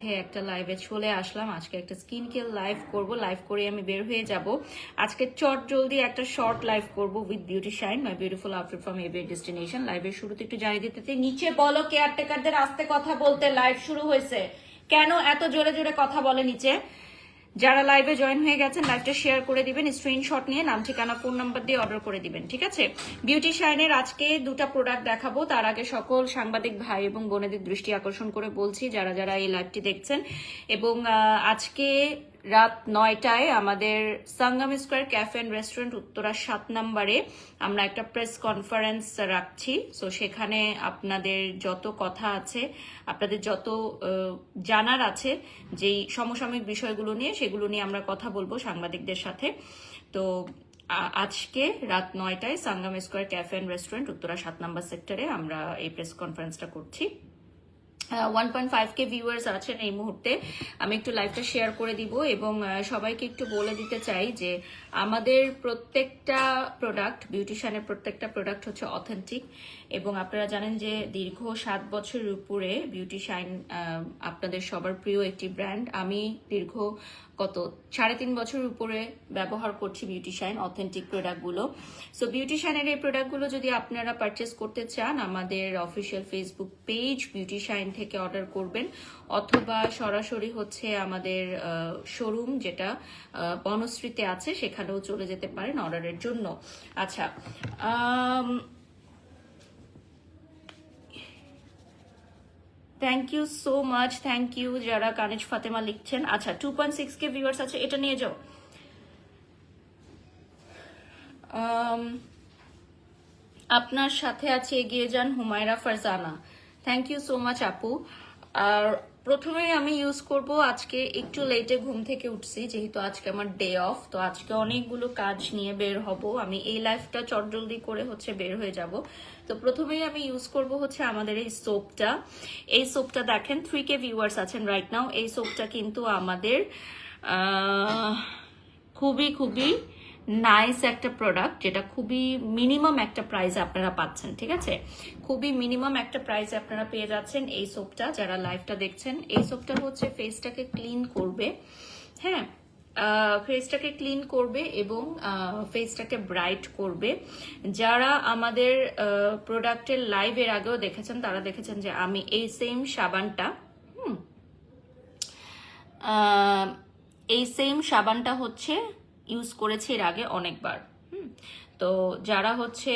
হ্যাঁ একটা লাইভে চলে আসলাম। আজকে একটা স্কিন কেয়ার লাইভ করব। লাইভ করে আমি বের হয়ে যাব। আজকে চট জলদি একটা শর্ট লাইভ করব with beauty shine my beautiful outfit from every destination লাইভের শুরুতে একটু জানিয়ে দিতে চাই, নিচে বলো কেয়ারটেকারদের আস্তে কথা বলতে লাইভ শুরু হয়েছে। কেন এত জোরে জোরে কথা বলে নিচে? যারা লাইভে জয়েন হয়ে গেছেন লাইভটা শেয়ার করে দিবেন স্ক্রিনশট নিয়ে নাম, ঠিকানা ফোন নাম্বার দিয়ে অর্ডার করে দিবেন, ঠিক আছে? বিউটি শাইনের আজকে দুটো প্রোডাক্ট দেখাবো। তার আগে সকল সাংবাদিক ভাই এবং বোনেদের দৃষ্টি আকর্ষণ করে বলছি, যারা যারা এই লাইভটি দেখছেন। এবং আজকে রাত নয়টায় আমাদের Sangam square cafe and restaurant Uttara সাত নম্বরে আমরা একটা প্রেস কনফারেন্স রাখছি। সো সেখানে আপনাদের যত কথা আছে, আপনাদের যত জানার আছে, যেই সমসাময়িক বিষয়গুলো নিয়ে, সেগুলো নিয়ে আমরা কথা বলব সাংবাদিকদের সাথে। তো আজকে রাত নয়টায় Sangam square cafe and restaurant Uttara সাত নম্বর সেক্টরে আমরা এই প্রেস কনফারেন্সটা করছি। One point five K viewers আছেন এই মুহূর্তে। আমি একটু লাইভটা শেয়ার করে দিব এবং সবাইকে একটু বলে দিতে চাই যে আমাদের প্রত্যেকটা প্রোডাক্ট বিউটিশিয়ানের প্রত্যেকটা প্রোডাক্ট হচ্ছে অথেন্টিক এবং আপনারা জানেন যে দীর্ঘ সাত বছরের উপরে বিউটিশাইন আপনাদের সবার প্রিয় একটি ব্র্যান্ড আমি দীর্ঘ কত, সাড়ে তিন বছর উপরে ব্যবহার করছি বিউটিশাইন অথেন্টিক প্রোডাক্টগুলো সো বিউটিশাইনের এই প্রোডাক্টগুলো যদি আপনারা পারচেস করতে চান, আমাদের অফিসিয়াল ফেসবুক পেজ বিউটিশাইন থেকে অর্ডার করবেন, অথবা সরাসরি হচ্ছে আমাদের শোরুম যেটা বনশ্রীতে আছে, সেখানেও চলে যেতে পারেন অর্ডারের জন্য। আচ্ছা thank you so much thank you যারা কানিজ ফাতেমা লিখছেন। আচ্ছা two point six K viewers আছে, এটা নিয়ে যাও। আপনার সাথে আছে, এগিয়ে যান Humaira Farzana. Thank you so much আপু আর প্রথমে আমি ইউজ করব আজকে একটু লেটে ঘুম থেকে উঠছি, যেহেতু আজকে আমার ডে অফ তো আজকে অনেকগুলো কাজ নিয়ে বের হব। আমি এই লাইফটা চটজলদি করে হচ্ছে বের হয়ে যাব। তো প্রথমেই আমি ইউজ করব হচ্ছে আমাদের এই সোপটা এই সোপটা দেখেন থ্রি কে ভিউয়ার্স আছেন রাইট নাও এই সোপটা কিন্তু আমাদের খুবই খুবই নাইস একটা প্রোডাক্ট যেটা খুবই মিনিমাম একটা প্রাইসে আপনারা পাচ্ছেন, ঠিক আছে? খুবই মিনিমাম একটা প্রাইসে আপনারা পেয়ে যাচ্ছেন এই সোপটা যারা লাইভটা দেখছেন। এই সোপটা হচ্ছে ফেসটাকে ক্লিন করবে হ্যাঁ? ফেসটাকে ক্লিন করবে এবং ফেসটাকে ব্রাইট করবে। যারা আমাদের প্রোডাক্টের লাইভের আগেও দেখেছেন, তারা দেখেছেন যে আমি এই সেম সাবানটা, হুম? এই সেম সাবানটা হচ্ছে ইউজ করেছি এর আগে অনেকবার, হুম? তো যারা হচ্ছে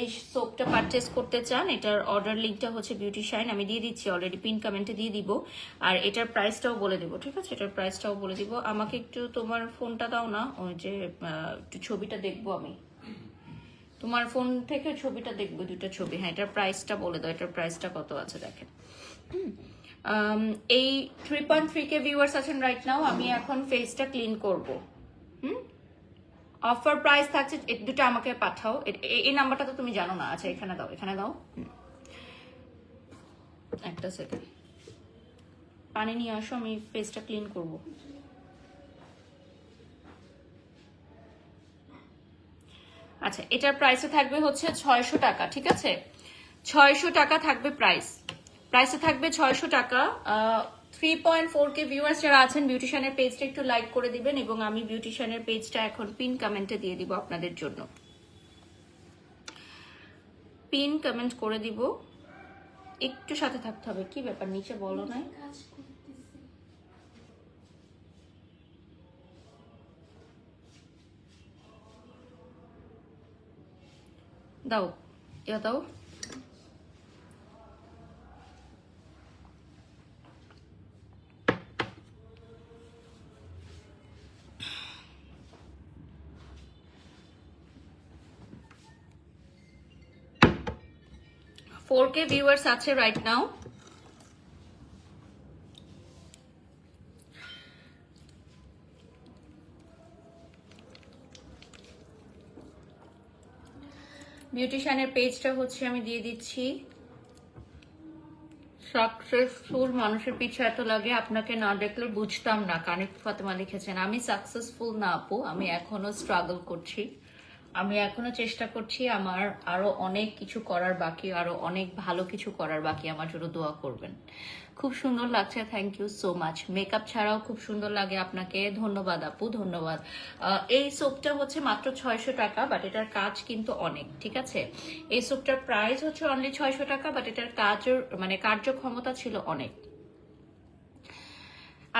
এই সোপটা পারচেস করতে চান, এটার অর্ডার লিঙ্কটা হচ্ছে বিউটি শাইন আমি দিয়ে দিচ্ছি অলরেডি পিন কমেন্টে দিয়ে দিব। আর এটার প্রাইসটাও বলে দেবো, ঠিক আছে? এটার প্রাইসটাও বলে দিব। আমাকে একটু তোমার ফোনটা দাও না, ওই যে একটু ছবিটা দেখব আমি। তোমার ফোন থেকে ছবিটা দেখব, দুটো ছবি। হ্যাঁ এটার প্রাইসটা বলে দাও, এটার প্রাইসটা কত আছে দেখেন। এই three point three K viewers আছেন রাইট নাও আমি এখন ফেসটা ক্লিন করব। হুম? অফার প্রাইস থাকছে দুটো আমাকে পাঠাও। এই নাম্বারটা তো তুমি জানো না। আচ্ছা এখানে দাও এখানে দাও। একটা সেকেন্ড পানি নিয়ে আসো, আমি ফেসটা ক্লিন করব। আচ্ছা এটার প্রাইসে থাকবে হচ্ছে ছয়শো টাকা, ঠিক আছে? ছয়শো টাকা থাকবে প্রাইস প্রাইসে থাকবে ছয়শো টাকা three point four K viewers যারা আছেন বিউটিশিয়ানের পেজটা একটু লাইক করে দিবেন এবং আমি বিউটিশিয়ানের পেজটা এখন পিন কমেন্টে দিয়ে দিব আপনাদের জন্য। পিন কমেন্ট করে দিব। একটু সাথে থাকতে হবে, কি ব্যাপার? নিচে বলো না। দাও ইয়া দাও। ফোর কে ভিউয়ার্স আছে রাইট নাও বিউটিশিয়ানের পেজটা হচ্ছে আমি দিয়ে দিচ্ছি। সাকসেসফুল মানুষের পিছু এত লাগে, আপনাকে না দেখলে বুঝতাম না কানিক ফাতেমা লিখেছেন, আমি সাকসেসফুল না আপু, আমি এখনও স্ট্রাগল করছি। আমি এখনও চেষ্টা করছি আমার আরও অনেক কিছু করার বাকি, আরও অনেক ভালো কিছু করার বাকি আমার জন্য দোয়া করবেন। খুব সুন্দর লাগছে thank you so much makeup ছাড়াও খুব সুন্দর লাগে আপনাকে। ধন্যবাদ আপু, ধন্যবাদ। এই সোপটা হচ্ছে মাত্র ছয়শো টাকা বাট এটার কাজ কিন্তু অনেক, ঠিক আছে? এই সোপটার প্রাইস হচ্ছে অনলি ছয়শো টাকা বাট এটার কাজের মানে কার্যক্ষমতা ছিল অনেক।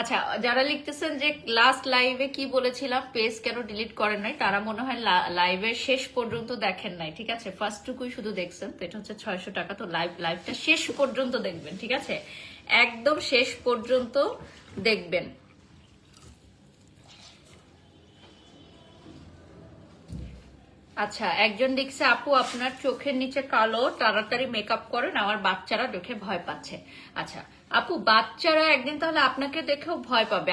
আচ্ছা যারা লিখতেছেন যে লাস্ট লাইভে কি বলেছিলাম পেজ কেন ডিলিট করেন নাই, তারা মনে হয় লাইভের শেষ পর্যন্ত দেখেন নাই, ঠিক আছে? ফার্স্ট টুকুই শুধু দেখছেন, তো এটা হচ্ছে ছয়শো টাকা, তো লাইভ লাইভটা শেষ পর্যন্ত দেখবেন, ঠিক আছে? একদম শেষ পর্যন্ত দেখবেন। আচ্ছা একজন দেখছে, আপু, আপনার চোখের নিচে কালো, তাড়াতাড়ি মেকআপ করেন, আমার বাচ্চারা দেখে ভয় পাচ্ছে। আচ্ছা আপু, বাচ্চারা একদিন তাহলে আপনাকে দেখেও ভয় পাবে।